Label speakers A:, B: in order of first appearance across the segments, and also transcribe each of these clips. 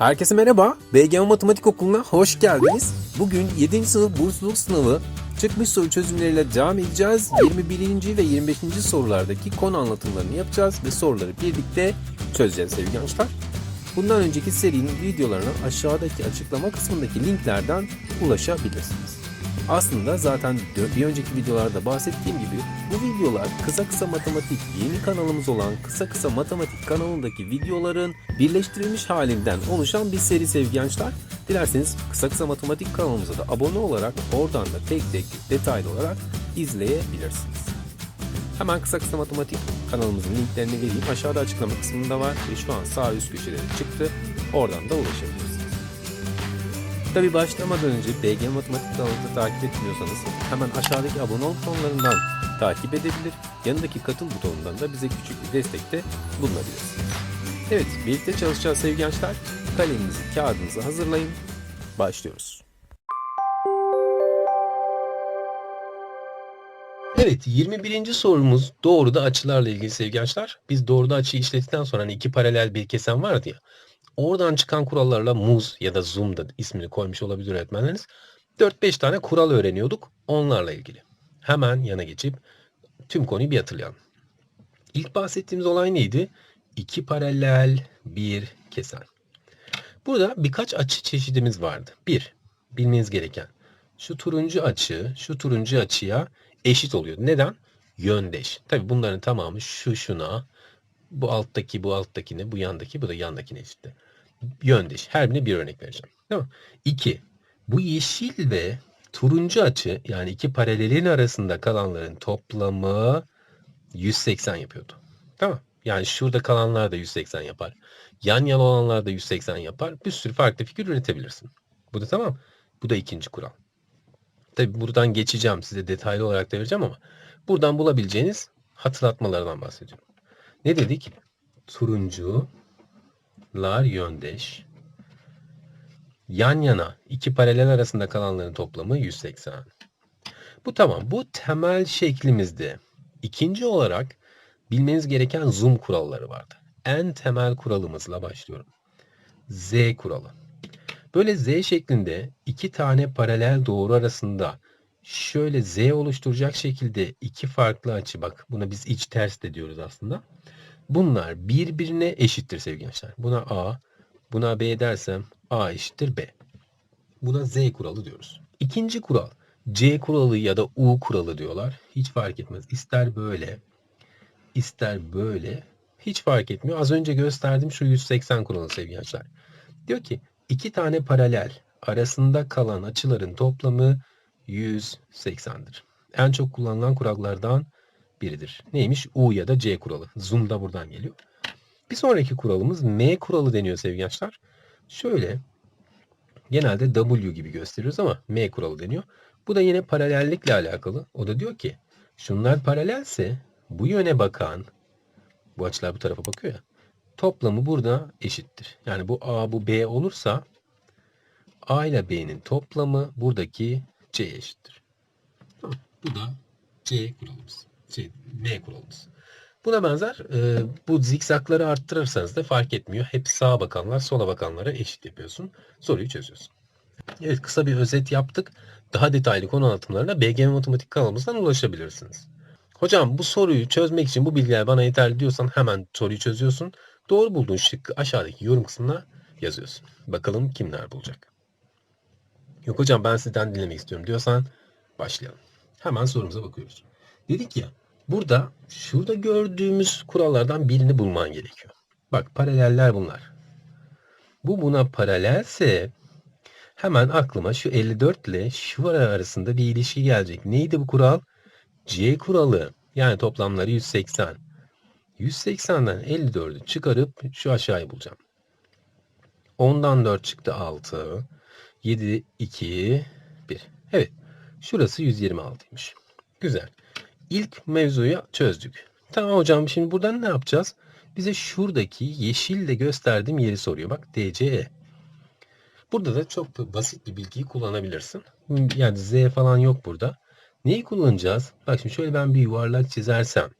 A: Herkese merhaba. BGM Matematik Okulu'na hoş geldiniz. Bugün 7. sınıf bursluluk sınavı çıkmış soru çözümleriyle devam edeceğiz. 21. ve 25. sorulardaki konu anlatımlarını yapacağız ve soruları birlikte çözeceğiz sevgili gençler. Bundan önceki serinin videolarına aşağıdaki açıklama kısmındaki linklerden ulaşabilirsiniz. Aslında zaten bir önceki videolarda bahsettiğim gibi bu videolar kısa kısa matematik yeni kanalımız olan kısa kısa matematik kanalındaki videoların birleştirilmiş halinden oluşan bir seri sevgili gençler. Dilerseniz kısa kısa matematik kanalımıza da abone olarak oradan da tek tek detaylı olarak izleyebilirsiniz. Hemen kısa kısa matematik kanalımızın linklerini vereyim. Aşağıda açıklama kısmında var ve şu an sağ üst köşede çıktı. Oradan da ulaşabilirsiniz. Tabi başlamadan önce BG Matematik kanalımızı takip etmiyorsanız hemen aşağıdaki abone ol butonlarından takip edebilir. Yanındaki katıl butonundan da bize küçük bir destekte bulunabilirsiniz. Evet birlikte çalışacağız sevgili gençler. Kaleminizi, kağıdınızı hazırlayın. Başlıyoruz.
B: Evet 21. sorumuz doğruda açılarla ilgili sevgili gençler. Biz doğruda açıyı işlettikten sonra hani iki paralel bir kesen vardı ya. Oradan çıkan kurallarla muz ya da zoom da ismini koymuş olabilir öğretmenleriniz. 4-5 tane kural öğreniyorduk onlarla ilgili. Hemen yana geçip tüm konuyu bir hatırlayalım. İlk bahsettiğimiz olay neydi? İki paralel bir kesen. Burada birkaç açı çeşidimiz vardı. Bir, bilmeniz gereken. Şu turuncu açı, şu turuncu açıya eşit oluyor. Neden? Yöndeş. Tabi bunların tamamı şu şuna, bu alttaki bu alttakine, bu yandaki bu da yandakine eşitti. Yöndeş. Her birine bir örnek vereceğim. Mi? İki. Bu yeşil ve turuncu açı yani iki paralelin arasında kalanların toplamı 180 yapıyordu. Tamam. Yani şurada kalanlar da 180 yapar. Yan yana olanlar da 180 yapar. Bir sürü farklı figür üretebilirsin. Bu da tamam. Bu da ikinci kural. Tabi buradan geçeceğim size detaylı olarak da vereceğim ama buradan bulabileceğiniz hatırlatmalardan bahsediyorum. Ne dedik? Turuncular yöndeş. Yan yana iki paralel arasında kalanların toplamı 180. Bu tamam. Bu temel şeklimizde. İkinci olarak bilmeniz gereken zoom kuralları vardı. En temel kuralımızla başlıyorum. Z kuralı. Böyle Z şeklinde iki tane paralel doğru arasında şöyle Z oluşturacak şekilde iki farklı açı bak buna biz iç ters de diyoruz aslında. Bunlar birbirine eşittir sevgili gençler. Buna A, buna B dersem A eşittir B. Buna Z kuralı diyoruz. İkinci kural C kuralı ya da U kuralı diyorlar. Hiç fark etmez. İster böyle, ister böyle. Hiç fark etmiyor. Az önce gösterdim şu 180 kuralı sevgili gençler. Diyor ki iki tane paralel arasında kalan açıların toplamı 180'dir. En çok kullanılan kurallardan biridir. Neymiş? U ya da C kuralı. Zoom da buradan geliyor. Bir sonraki kuralımız M kuralı deniyor sevgili gençler. Şöyle genelde W gibi gösteriyoruz ama M kuralı deniyor. Bu da yine paralellikle alakalı. O da diyor ki şunlar paralelse bu yöne bakan bu açılar bu tarafa bakıyor ya toplamı burada eşittir. Yani bu A bu B olursa A ile B'nin toplamı buradaki C eşittir. Bu da C kuralımız. C, M kuralımız. Buna benzer e, bu zikzakları arttırırsanız da fark etmiyor. Hep sağa bakanlar sola bakanlara eşit yapıyorsun. Soruyu çözüyorsun. Evet kısa bir özet yaptık. Daha detaylı konu anlatımlarına BGM Matematik kanalımızdan ulaşabilirsiniz. Hocam bu soruyu çözmek için bu bilgiler bana yeterli diyorsan hemen soruyu çözüyorsun. Doğru bulduğun şıkkı aşağıdaki yorum kısmına yazıyorsun. Bakalım kimler bulacak. Yok hocam ben sizden dinlemek istiyorum diyorsan başlayalım. Hemen sorumuza bakıyoruz. Dedik ya burada şurada gördüğümüz kurallardan birini bulman gerekiyor. Bak paraleller bunlar. Bu buna paralelse hemen aklıma şu 54 ile şu arasında bir ilişki gelecek. Neydi bu kural? C kuralı. Yani toplamları 180. 180'den 54'ü çıkarıp şu aşağıyı bulacağım. 10'dan 4 çıktı 6. 7, 2, 1. Evet. Şurası 126'ymış. Güzel. İlk mevzuyu çözdük. Tamam hocam şimdi buradan ne yapacağız? Bize şuradaki yeşille gösterdiğim yeri soruyor. Bak DCE. Burada da çok basit bir bilgiyi kullanabilirsin. Yani Z falan yok burada. Neyi kullanacağız? Bak şimdi şöyle ben bir yuvarlak çizersem.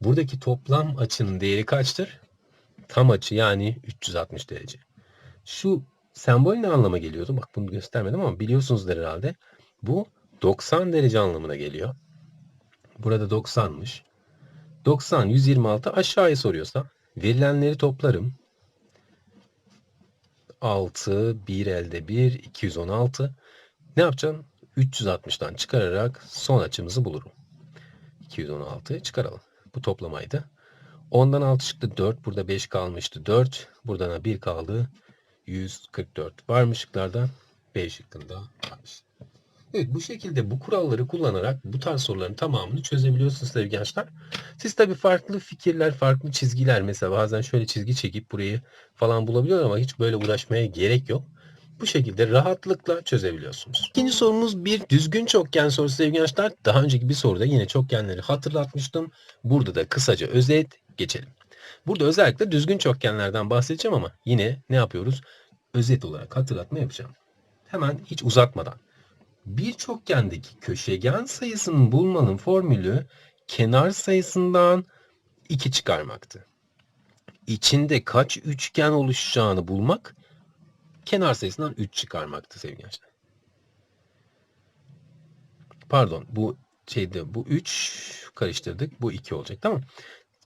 B: Buradaki toplam açının değeri kaçtır? Tam açı yani 360 derece. Şu sembol ne anlama geliyordu? Bak bunu göstermedim ama biliyorsunuzdur herhalde. Bu 90 derece anlamına geliyor. Burada 90'mış. 90, 126 aşağıya soruyorsa verilenleri toplarım. 6, 1 elde 1, 216. Ne yapacağım? 360'tan çıkararak son açımızı bulurum. 216'yı çıkaralım. Bu toplamaydı. 10'dan 6 çıktı 4. Burada 5 kalmıştı 4. Buradan da 1 kaldı. 144 var mı şıklarda? B şıkkında varmış. Evet bu şekilde bu kuralları kullanarak bu tarz soruların tamamını çözebiliyorsunuz sevgili gençler. Siz tabii farklı fikirler, farklı çizgiler mesela bazen şöyle çizgi çekip burayı falan bulabiliyor ama hiç böyle uğraşmaya gerek yok. Bu şekilde rahatlıkla çözebiliyorsunuz. İkinci sorumuz bir düzgün çokgen sorusu sevgili gençler. Daha önceki bir soruda yine çokgenleri hatırlatmıştım. Burada da kısaca özet geçelim. Burada özellikle düzgün çokgenlerden bahsedeceğim ama yine ne yapıyoruz? Özet olarak hatırlatma yapacağım. Hemen hiç uzatmadan. Bir çokgendeki köşegen sayısının bulmanın formülü kenar sayısından 2 çıkarmaktı. İçinde kaç üçgen oluşacağını bulmak kenar sayısından 3 çıkarmaktı sevgili gençler. Pardon bu şeyde bu 3 karıştırdık. Bu 2 olacak tamam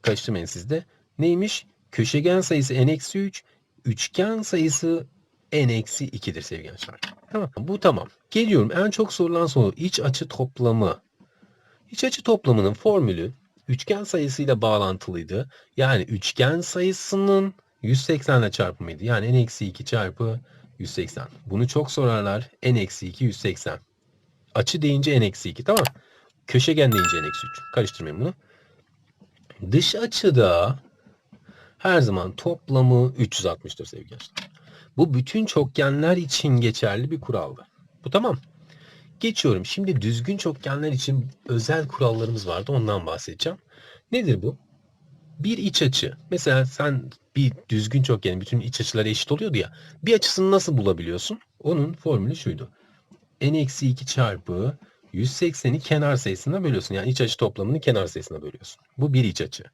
B: Karıştırmayın siz de. Neymiş? Köşegen sayısı n-3, üçgen sayısı n-2'dir sevgili gençler. Tamam. Bu tamam. Geliyorum en çok sorulan soru iç açı toplamı. İç açı toplamının formülü üçgen sayısıyla bağlantılıydı. Yani üçgen sayısının 180 ile çarpımıydı. Yani n-2 çarpı 180. Bunu çok sorarlar. n-2 180. Açı deyince n-2 tamam. Köşegen deyince n-3. Karıştırmayın bunu. Dış açıda her zaman toplamı 360'tır sevgili gençler. Bu bütün çokgenler için geçerli bir kuraldı. Bu tamam. Geçiyorum. Şimdi düzgün çokgenler için özel kurallarımız vardı. Ondan bahsedeceğim. Nedir bu? Bir iç açı. Mesela sen bir düzgün çokgenin bütün iç açıları eşit oluyordu ya. Bir açısını nasıl bulabiliyorsun? Onun formülü şuydu. n-2 çarpı 180'i kenar sayısına bölüyorsun. Yani iç açı toplamını kenar sayısına bölüyorsun. Bu bir iç açı.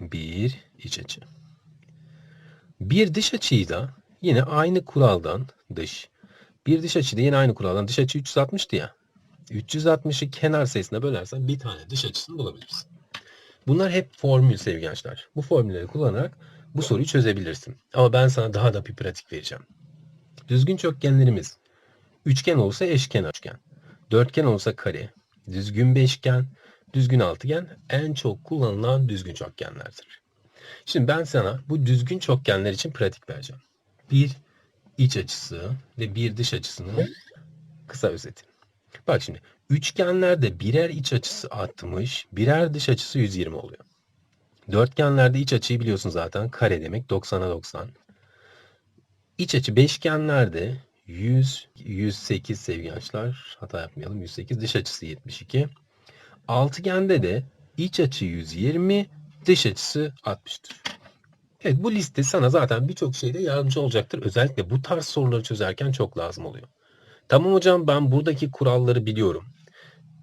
B: Bir iç açı. Bir dış açıyı da yine aynı kuraldan dış. Bir dış açı da yine aynı kuraldan dış açı 360'tı ya. 360'ı kenar sayısına bölersen bir tane dış açısını bulabilirsin. Bunlar hep formül sevgili gençler. Bu formülleri kullanarak bu soruyu çözebilirsin. Ama ben sana daha da bir pratik vereceğim. Düzgün çokgenlerimiz üçgen olsa eşkenar üçgen. Dörtgen olsa kare. Düzgün beşgen, düzgün altıgen en çok kullanılan düzgün çokgenlerdir. Şimdi ben sana bu düzgün çokgenler için pratik vereceğim. Bir iç açısı ve bir dış açısının kısa özeti. Bak şimdi üçgenlerde birer iç açısı 60, birer dış açısı 120 oluyor. Dörtgenlerde iç açıyı biliyorsun zaten. Kare demek 90'a 90. İç açı beşgenlerde 100, 108 sevgili gençler. Hata yapmayalım. 108 dış açısı 72. Altıgende de iç açı 120, dış açısı 60'tır. Evet bu liste sana zaten birçok şeyde yardımcı olacaktır. Özellikle bu tarz soruları çözerken çok lazım oluyor. Tamam hocam ben buradaki kuralları biliyorum.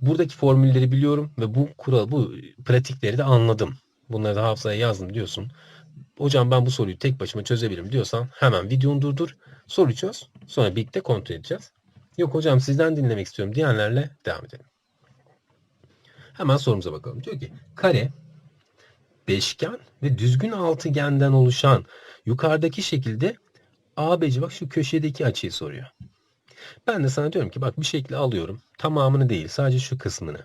B: Buradaki formülleri biliyorum ve bu kural bu pratikleri de anladım. Bunları da hafızaya yazdım diyorsun. Hocam ben bu soruyu tek başıma çözebilirim diyorsan hemen videonu durdur. Soruyu çöz. Sonra birlikte kontrol edeceğiz. Yok hocam sizden dinlemek istiyorum diyenlerle devam edelim. Hemen sorumuza bakalım. Diyor ki kare, beşgen ve düzgün altıgenden oluşan yukarıdaki şekilde ABC bak şu köşedeki açıyı soruyor. Ben de sana diyorum ki bak bir şekli alıyorum. Tamamını değil sadece şu kısmını.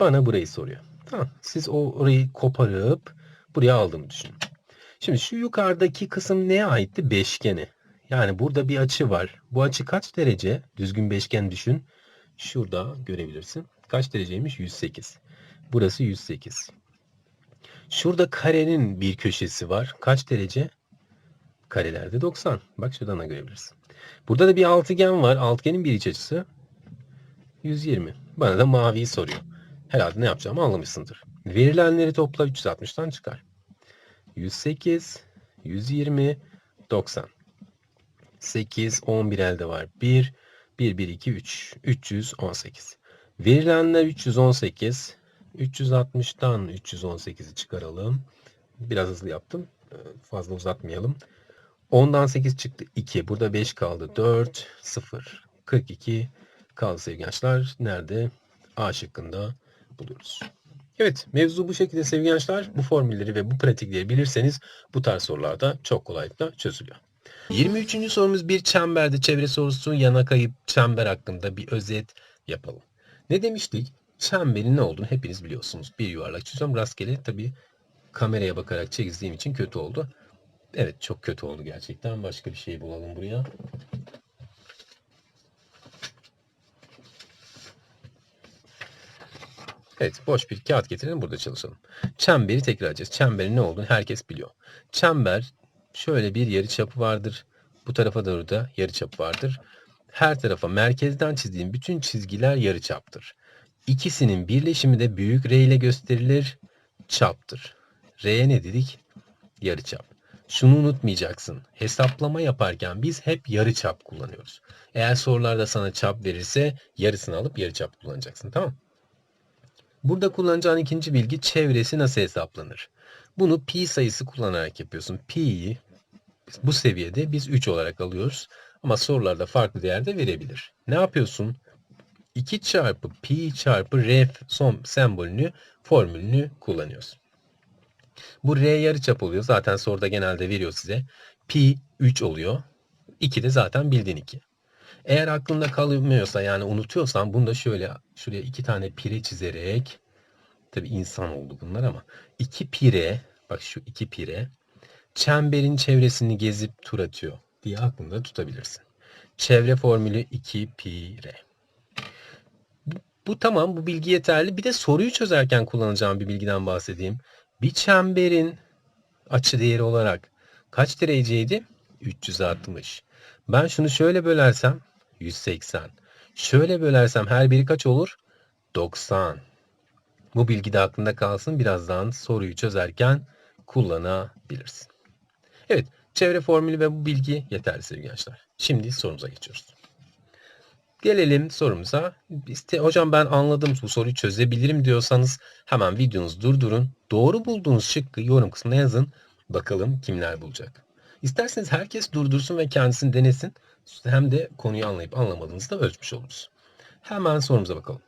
B: Bana burayı soruyor. Tamam. Siz orayı koparıp buraya aldığımı düşünün. Şimdi şu yukarıdaki kısım neye aitti? Beşgeni. Yani burada bir açı var. Bu açı kaç derece? Düzgün beşgen düşün. Şurada görebilirsin. Kaç dereceymiş? 108. Burası 108. Şurada karenin bir köşesi var. Kaç derece? Karelerde 90. Bak şuradan da görebilirsin. Burada da bir altıgen var. Altıgenin bir iç açısı 120. Bana da maviyi soruyor. Herhalde ne yapacağımı anlamışsındır. Verilenleri topla 360'tan çıkar. 108, 120, 90. 8, 11 elde var. 1, 1, 1, 2, 3. 318. Verilenler 318. 360'tan 318'i çıkaralım. Biraz hızlı yaptım. Ee, Fazla uzatmayalım. 10'dan 8 çıktı 2. Burada 5 kaldı. 4, 0. 42 kaldı sevgili gençler. Nerede? A şıkkında buluyoruz. Evet mevzu bu şekilde sevgili gençler. Bu formülleri ve bu pratikleri bilirseniz bu tarz sorularda çok kolaylıkla çözülüyor. 23. sorumuz bir çemberde çevre sorusu yana kayıp çember hakkında bir özet yapalım. Ne demiştik? Çemberin ne olduğunu hepiniz biliyorsunuz. Bir yuvarlak çiziyorum rastgele tabii kameraya bakarak çizdiğim için kötü oldu. Evet çok kötü oldu gerçekten. Başka bir şey bulalım buraya. Evet boş bir kağıt getirelim burada çalışalım. Çemberi tekrar edeceğiz. Çemberin ne olduğunu herkes biliyor. Çember şöyle bir yarıçapı vardır. Bu tarafa doğru da yarıçapı vardır. Her tarafa merkezden çizdiğim bütün çizgiler yarıçaptır. İkisinin birleşimi de büyük R ile gösterilir. Çaptır. R'ye ne dedik? Yarıçap. Şunu unutmayacaksın. Hesaplama yaparken biz hep yarıçap kullanıyoruz. Eğer sorularda sana çap verirse yarısını alıp yarıçap kullanacaksın. Tamam Burada kullanacağın ikinci bilgi çevresi nasıl hesaplanır? Bunu pi sayısı kullanarak yapıyorsun. Pi'yi bu seviyede biz 3 olarak alıyoruz. Ama sorularda farklı değerde verebilir. Ne yapıyorsun? 2 çarpı pi çarpı r son sembolünü, formülünü kullanıyorsun. Bu r yarıçap oluyor. Zaten soruda genelde veriyor size. Pi 3 oluyor. 2 de zaten bildiğin 2. Eğer aklında kalmıyorsa yani unutuyorsan bunu da şöyle şuraya iki tane pire çizerek tabi insan oldu bunlar ama iki pire bak şu iki pire çemberin çevresini gezip tur atıyor diye aklında tutabilirsin. Çevre formülü 2 pi r. Bu, bu tamam bu bilgi yeterli. Bir de soruyu çözerken kullanacağım bir bilgiden bahsedeyim. Bir çemberin açı değeri olarak kaç dereceydi? 360. Ben şunu şöyle bölersem 180. Şöyle bölersem her biri kaç olur? 90. Bu bilgi de aklında kalsın. Birazdan soruyu çözerken kullanabilirsin. Evet, çevre formülü ve bu bilgi yeterli sevgili gençler. Şimdi sorumuza geçiyoruz. Gelelim sorumuza. İşte, hocam ben anladım bu soruyu çözebilirim diyorsanız hemen videonuzu durdurun. Doğru bulduğunuz şıkkı yorum kısmına yazın. Bakalım kimler bulacak. İsterseniz herkes durdursun ve kendisini denesin. Hem de konuyu anlayıp anlamadığınızı da ölçmüş oluruz. Hemen sorumuza bakalım.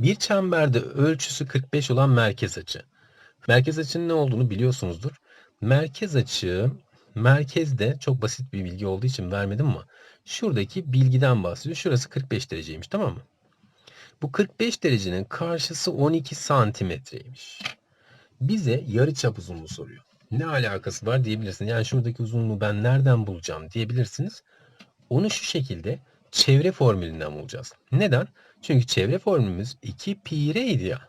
B: Bir çemberde ölçüsü 45 olan merkez açı. Merkez açının ne olduğunu biliyorsunuzdur. Merkez açı merkezde çok basit bir bilgi olduğu için vermedim ama şuradaki bilgiden bahsediyor. Şurası 45 dereceymiş tamam mı? Bu 45 derecenin karşısı 12 santimetreymiş. Bize yarıçap uzunluğu soruyor. Ne alakası var diyebilirsiniz. Yani şuradaki uzunluğu ben nereden bulacağım diyebilirsiniz. Onu şu şekilde çevre formülünden bulacağız. Neden? Çünkü çevre formülümüz 2 pi r'ydi ya.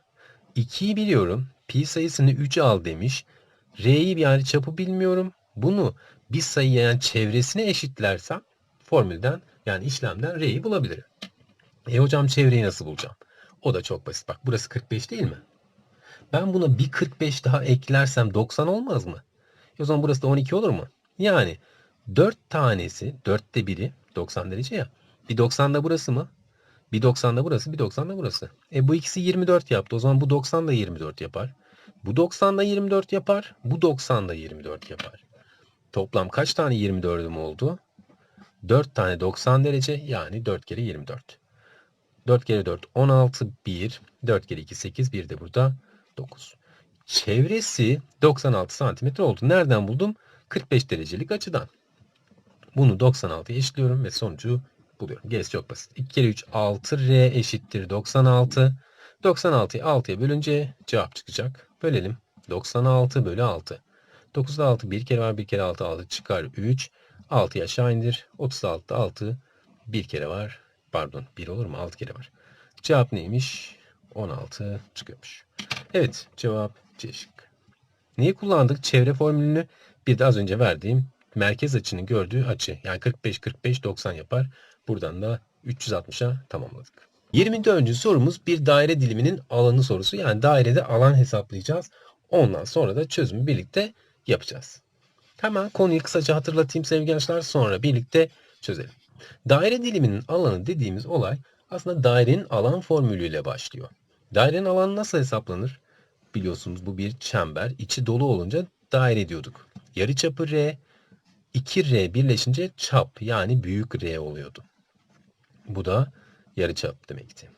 B: 2'yi biliyorum. Pi sayısını 3 al demiş. R'yi yani çapı bilmiyorum. Bunu bir sayıya yani çevresine eşitlersem formülden yani işlemden R'yi bulabilirim. E hocam çevreyi nasıl bulacağım? O da çok basit. Bak burası 45 değil mi? Ben buna bir 45 daha eklersem 90 olmaz mı? E o zaman burası da 12 olur mu? Yani 4 tanesi, 4'te biri 90 derece ya. Bir 90 da burası mı? Bir 90 da burası, bir 90 da burası. E bu ikisi 24 yaptı. O zaman bu 90 da 24 yapar. Bu 90 da 24 yapar. Bu 90 da 24 yapar. Toplam kaç tane 24'üm oldu? 4 tane 90 derece yani 4 kere 24. 4 kere 4 16 1. 4 kere 2 8 1 de burada 9. Çevresi 96 santimetre oldu. Nereden buldum? 45 derecelik açıdan. Bunu 96'ya eşitliyorum ve sonucu buluyorum. Gerisi çok basit. 2 kere 3 6 R eşittir 96. 96'yı 6'ya bölünce cevap çıkacak. Bölelim. 96 bölü 6. 9'da 6 bir kere var. Bir kere 6 6 çıkar 3. 6'yı aşağı indir. 36'da 6 bir kere var. Pardon 1 olur mu? 6 kere var. Cevap neymiş? 16 çıkıyormuş. Evet cevap C şıkkı. Neyi kullandık? Çevre formülünü bir de az önce verdiğim merkez açının gördüğü açı. Yani 45 45 90 yapar. Buradan da 360'a tamamladık. 24. sorumuz bir daire diliminin alanı sorusu. Yani dairede alan hesaplayacağız. Ondan sonra da çözümü birlikte yapacağız. Hemen konuyu kısaca hatırlatayım sevgili gençler. Sonra birlikte çözelim. Daire diliminin alanı dediğimiz olay aslında dairenin alan formülüyle başlıyor. Dairenin alanı nasıl hesaplanır? biliyorsunuz bu bir çember. İçi dolu olunca daire diyorduk. Yarıçapı R 2R birleşince çap yani büyük R oluyordu. Bu da yarıçap demekti.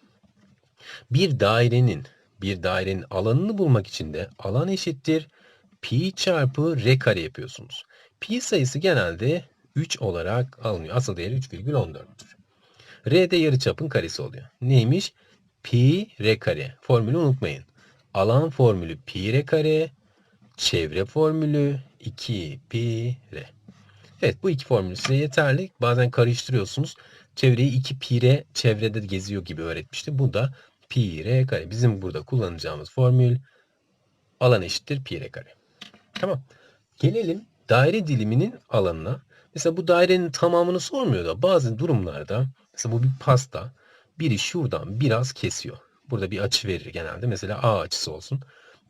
B: Bir dairenin bir dairenin alanını bulmak için de alan eşittir pi çarpı r kare yapıyorsunuz. Pi sayısı genelde 3 olarak alınıyor. Asıl değeri 3,14'tür. R de yarıçapın karesi oluyor. Neymiş? Pi r kare. Formülü unutmayın. Alan formülü pi r kare, çevre formülü 2 pi r. Evet bu iki formül size yeterli. Bazen karıştırıyorsunuz. Çevreyi 2 pi r çevrede geziyor gibi öğretmişti. Bu da pi r kare. Bizim burada kullanacağımız formül alan eşittir pi r kare. Tamam. Gelelim daire diliminin alanına. Mesela bu dairenin tamamını sormuyor da bazı durumlarda mesela bu bir pasta biri şuradan biraz kesiyor. Burada bir açı verir genelde. Mesela A açısı olsun.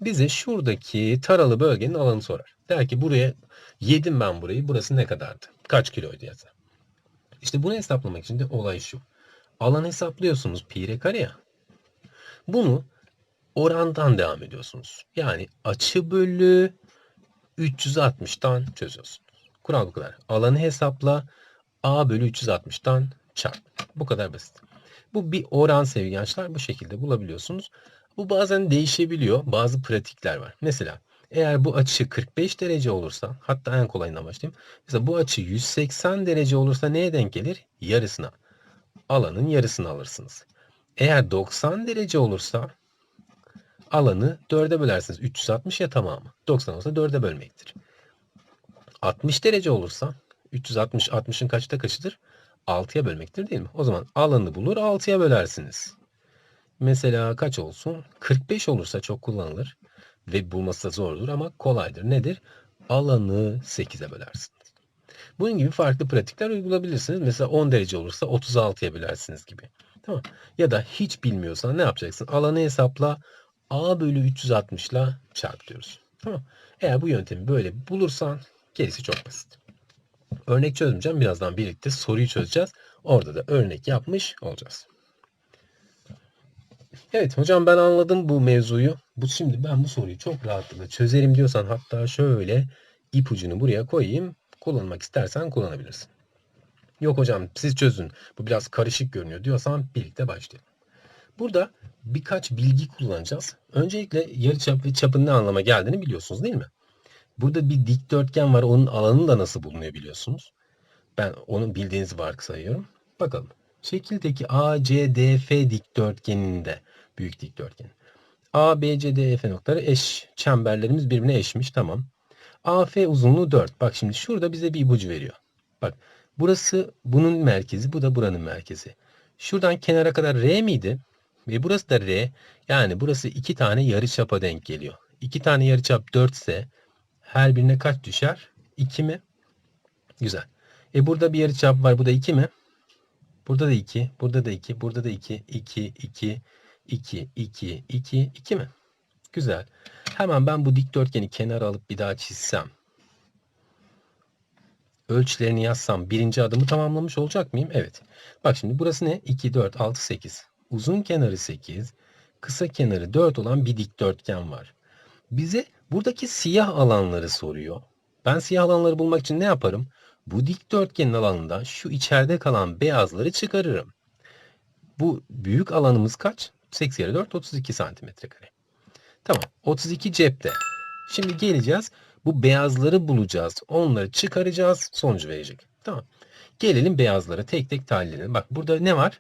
B: Bize şuradaki taralı bölgenin alanı sorar. Der ki buraya yedim ben burayı. Burası ne kadardı? Kaç kiloydu yazar. İşte bunu hesaplamak için de olay şu. Alan hesaplıyorsunuz pi r kare ya. Bunu orandan devam ediyorsunuz. Yani açı bölü 360'tan çözüyorsunuz. Kural bu kadar. Alanı hesapla a bölü 360'tan çarp. Bu kadar basit. Bu bir oran sevgili gençler. Bu şekilde bulabiliyorsunuz. Bu bazen değişebiliyor. Bazı pratikler var. Mesela eğer bu açı 45 derece olursa hatta en kolayından başlayayım. Mesela bu açı 180 derece olursa neye denk gelir? Yarısına. Alanın yarısını alırsınız. Eğer 90 derece olursa alanı 4'e bölersiniz. 360 ya tamamı. 90 olsa 4'e bölmektir. 60 derece olursa 360 60'ın kaçta kaçıdır? 6'ya bölmektir değil mi? O zaman alanı bulur 6'ya bölersiniz. Mesela kaç olsun? 45 olursa çok kullanılır ve bulması da zordur ama kolaydır. Nedir? Alanı 8'e bölersiniz. Bunun gibi farklı pratikler uygulayabilirsiniz. Mesela 10 derece olursa 36'ya bölersiniz gibi. Tamam. Ya da hiç bilmiyorsan ne yapacaksın? Alanı hesapla a bölü 360 ile çarp diyoruz. Eğer bu yöntemi böyle bulursan gerisi çok basit. Örnek çözmeyeceğim. Birazdan birlikte soruyu çözeceğiz. Orada da örnek yapmış olacağız. Evet hocam ben anladım bu mevzuyu. Bu şimdi ben bu soruyu çok rahatlıkla çözerim diyorsan hatta şöyle ipucunu buraya koyayım. Kullanmak istersen kullanabilirsin. Yok hocam siz çözün. Bu biraz karışık görünüyor diyorsan birlikte başlayalım. Burada birkaç bilgi kullanacağız. Öncelikle yarıçap ve çapın ne anlama geldiğini biliyorsunuz değil mi? Burada bir dikdörtgen var. Onun alanı da nasıl bulunuyor biliyorsunuz. Ben onu bildiğinizi varsayıyorum. Bakalım. Şekildeki ACDF dikdörtgeninde büyük dikdörtgen. A, B, C, D, F noktaları eş. Çemberlerimiz birbirine eşmiş. Tamam. AF uzunluğu 4. Bak şimdi şurada bize bir ipucu veriyor. Bak burası bunun merkezi. Bu da buranın merkezi. Şuradan kenara kadar R miydi? Ve burası da R. Yani burası iki tane yarıçapa denk geliyor. İki tane yarıçap 4 ise her birine kaç düşer? 2 mi? Güzel. E burada bir yarıçap var. Bu da 2 mi? Burada da 2. Burada da 2. Burada da 2. 2, 2, 2, 2, 2, 2 mi? Güzel. Hemen ben bu dikdörtgeni kenara alıp bir daha çizsem. Ölçülerini yazsam birinci adımı tamamlamış olacak mıyım? Evet. Bak şimdi burası ne? 2, 4, 6, 8. Uzun kenarı 8, kısa kenarı 4 olan bir dikdörtgen var. Bize buradaki siyah alanları soruyor. Ben siyah alanları bulmak için ne yaparım? Bu dikdörtgenin alanında şu içeride kalan beyazları çıkarırım. Bu büyük alanımız kaç? 8 kere 4 32 santimetre kare. Tamam 32 cepte. Şimdi geleceğiz. Bu beyazları bulacağız. Onları çıkaracağız. Sonucu verecek. Tamam. Gelelim beyazlara tek tek tahlil edelim. Bak burada ne var?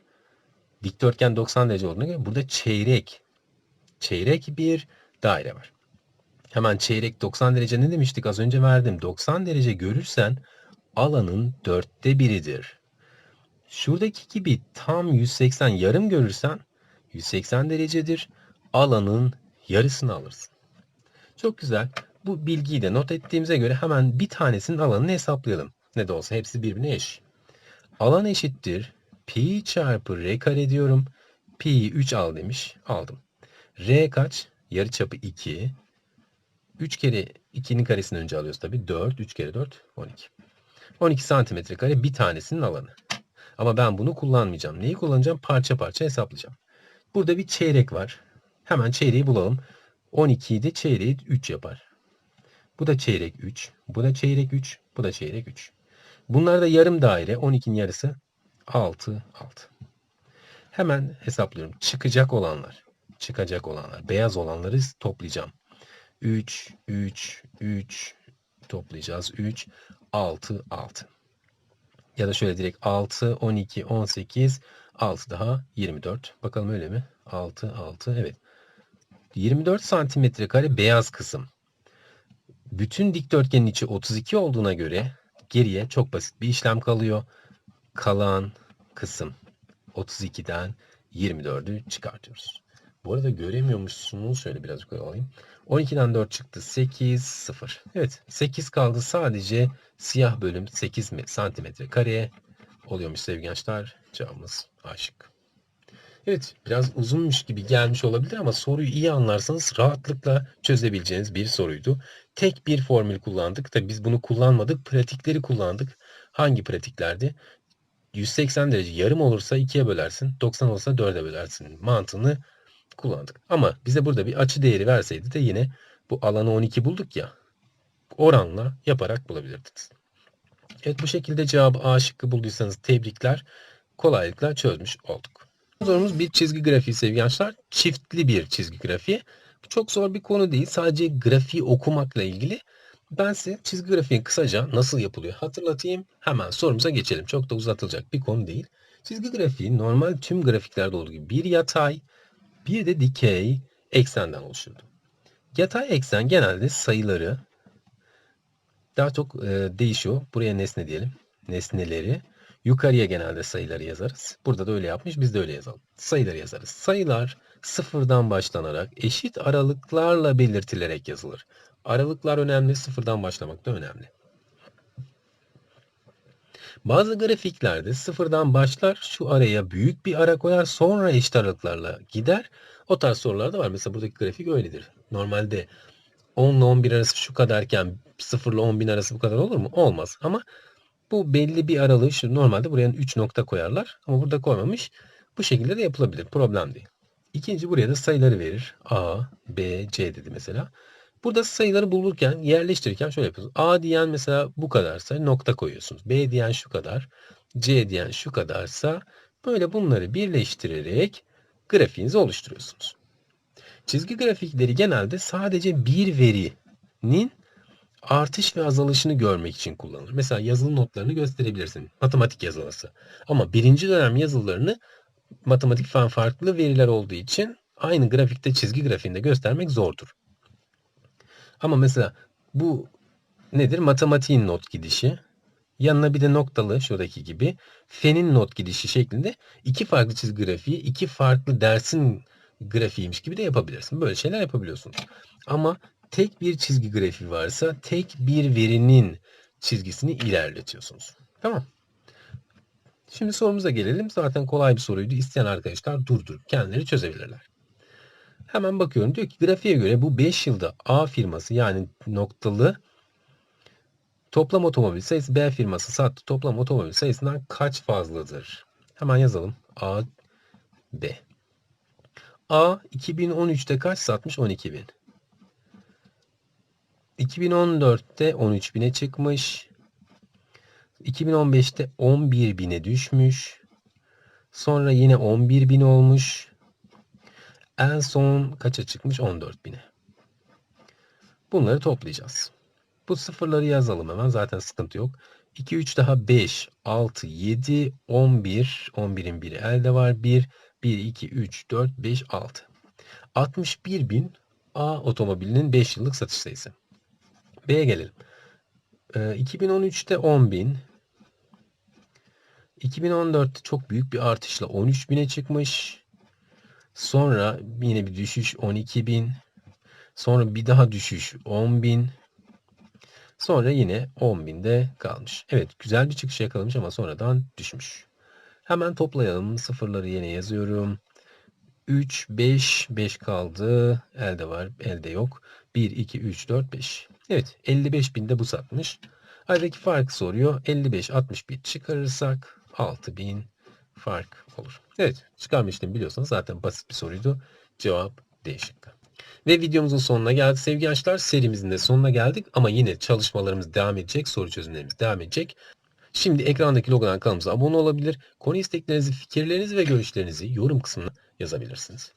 B: Dikdörtgen 90 derece olduğuna göre burada çeyrek. Çeyrek bir daire var. Hemen çeyrek 90 derece ne demiştik? Az önce verdim. 90 derece görürsen alanın dörtte biridir. Şuradaki gibi tam 180 yarım görürsen 180 derecedir. Alanın yarısını alırsın. Çok güzel. Bu bilgiyi de not ettiğimize göre hemen bir tanesinin alanını hesaplayalım. Ne de olsa hepsi birbirine eş. Alan eşittir. Pi çarpı r kare diyorum. Pi'yi 3 al demiş. Aldım. R kaç? Yarıçapı 2. 3 kere 2'nin karesini önce alıyoruz tabii. 4. 3 kere 4 12. 12 santimetre kare bir tanesinin alanı. Ama ben bunu kullanmayacağım. Neyi kullanacağım? Parça parça hesaplayacağım. Burada bir çeyrek var. Hemen çeyreği bulalım. 12'yi de çeyreği 3 yapar. Bu da çeyrek 3. Bu da çeyrek 3. Bu da çeyrek 3. Bunlar da yarım daire. 12'nin yarısı 6, 6. Hemen hesaplıyorum. Çıkacak olanlar. Çıkacak olanlar. Beyaz olanları toplayacağım. 3, 3, 3 toplayacağız. 3, 6, 6. Ya da şöyle direkt 6, 12, 18, 6 daha 24. Bakalım öyle mi? 6, 6 evet. 24 santimetre kare beyaz kısım. Bütün dikdörtgenin içi 32 olduğuna göre geriye çok basit bir işlem kalıyor. Kalan kısım 32'den 24'ü çıkartıyoruz. Bu arada göremiyormuşsunuz. Şöyle biraz yukarı alayım. 12'den 4 çıktı. 8, 0. Evet 8 kaldı. Sadece siyah bölüm 8 mi- santimetre kareye oluyormuş sevgili gençler. Cevabımız A şıkkı. Evet biraz uzunmuş gibi gelmiş olabilir ama soruyu iyi anlarsanız rahatlıkla çözebileceğiniz bir soruydu. Tek bir formül kullandık. Tabii biz bunu kullanmadık. Pratikleri kullandık. Hangi pratiklerdi? 180 derece yarım olursa 2'ye bölersin. 90 olursa 4'e bölersin. Mantığını kullandık. Ama bize burada bir açı değeri verseydi de yine bu alanı 12 bulduk ya. Oranla yaparak bulabilirdiniz. Evet bu şekilde cevabı A şıkkı bulduysanız tebrikler. Kolaylıkla çözmüş olduk. Sorumuz bir çizgi grafiği sevgili gençler. Çiftli bir çizgi grafiği. Çok zor bir konu değil. Sadece grafiği okumakla ilgili. Ben size çizgi grafiğin kısaca nasıl yapılıyor hatırlatayım. Hemen sorumuza geçelim. Çok da uzatılacak bir konu değil. Çizgi grafiği normal tüm grafiklerde olduğu gibi bir yatay, bir de dikey eksenden oluşurdu. Yatay eksen genelde sayıları daha çok e, değişiyor. Buraya nesne diyelim. Nesneleri. Yukarıya genelde sayıları yazarız. Burada da öyle yapmış. Biz de öyle yazalım. Sayıları yazarız. Sayılar sıfırdan başlanarak eşit aralıklarla belirtilerek yazılır. Aralıklar önemli. Sıfırdan başlamak da önemli. Bazı grafiklerde sıfırdan başlar, şu araya büyük bir ara koyar, sonra eşit aralıklarla gider. O tarz sorular da var. Mesela buradaki grafik öyledir. Normalde 10 ile 11 arası şu kadarken 0 ile 10 bin arası bu kadar olur mu? Olmaz. Ama bu belli bir aralığı şu normalde buraya 3 nokta koyarlar. Ama burada koymamış. Bu şekilde de yapılabilir. Problem değil. İkinci buraya da sayıları verir. A, B, C dedi mesela. Burada sayıları bulurken, yerleştirirken şöyle yapıyorsunuz. A diyen mesela bu kadarsa nokta koyuyorsunuz. B diyen şu kadar, C diyen şu kadarsa böyle bunları birleştirerek grafiğinizi oluşturuyorsunuz. Çizgi grafikleri genelde sadece bir verinin artış ve azalışını görmek için kullanılır. Mesela yazılı notlarını gösterebilirsin. Matematik yazılısı. Ama birinci dönem yazılarını matematik fen farklı veriler olduğu için aynı grafikte çizgi grafiğinde göstermek zordur. Ama mesela bu nedir? Matematiğin not gidişi. Yanına bir de noktalı şuradaki gibi fenin not gidişi şeklinde iki farklı çizgi grafiği iki farklı dersin grafiğiymiş gibi de yapabilirsin. Böyle şeyler yapabiliyorsunuz. Ama tek bir çizgi grafiği varsa tek bir verinin çizgisini ilerletiyorsunuz. Tamam. Şimdi sorumuza gelelim. Zaten kolay bir soruydu. İsteyen arkadaşlar durdurup kendileri çözebilirler. Hemen bakıyorum. Diyor ki grafiğe göre bu 5 yılda A firması yani noktalı toplam otomobil sayısı B firması sattı toplam otomobil sayısından kaç fazladır? Hemen yazalım. A, B. A 2013'te kaç satmış? 12 bin. 2014'te 13 bine çıkmış. 2015'te 11 bine düşmüş. Sonra yine 11 bin olmuş. En son kaça çıkmış? 14 bine. Bunları toplayacağız. Bu sıfırları yazalım hemen. Zaten sıkıntı yok. 2, 3 daha 5, 6, 7, 11. 11'in biri elde var. 1, 1, 2, 3, 4, 5, 6. 61 bin A otomobilinin 5 yıllık satış sayısı. B'ye gelelim. Ee, 2013'te 10 bin. 2014'te çok büyük bir artışla 13 bine çıkmış. Sonra yine bir düşüş 12 bin. Sonra bir daha düşüş 10 bin. Sonra yine 10 binde kalmış. Evet güzel bir çıkış yakalamış ama sonradan düşmüş. Hemen toplayalım. Sıfırları yine yazıyorum. 3, 5, 5 kaldı. Elde var, elde yok. 1, 2, 3, 4, 5. Evet 55 binde bu satmış. Aradaki farkı soruyor. 55, 61 çıkarırsak 6000 fark olur. Evet çıkarma işlemi biliyorsanız zaten basit bir soruydu. Cevap D şıkkı. Ve videomuzun sonuna geldik sevgili gençler. Serimizin de sonuna geldik ama yine çalışmalarımız devam edecek. Soru çözümlerimiz devam edecek. Şimdi ekrandaki logodan kanalımıza abone olabilir. Konu isteklerinizi, fikirlerinizi ve görüşlerinizi yorum kısmına yazabilirsiniz.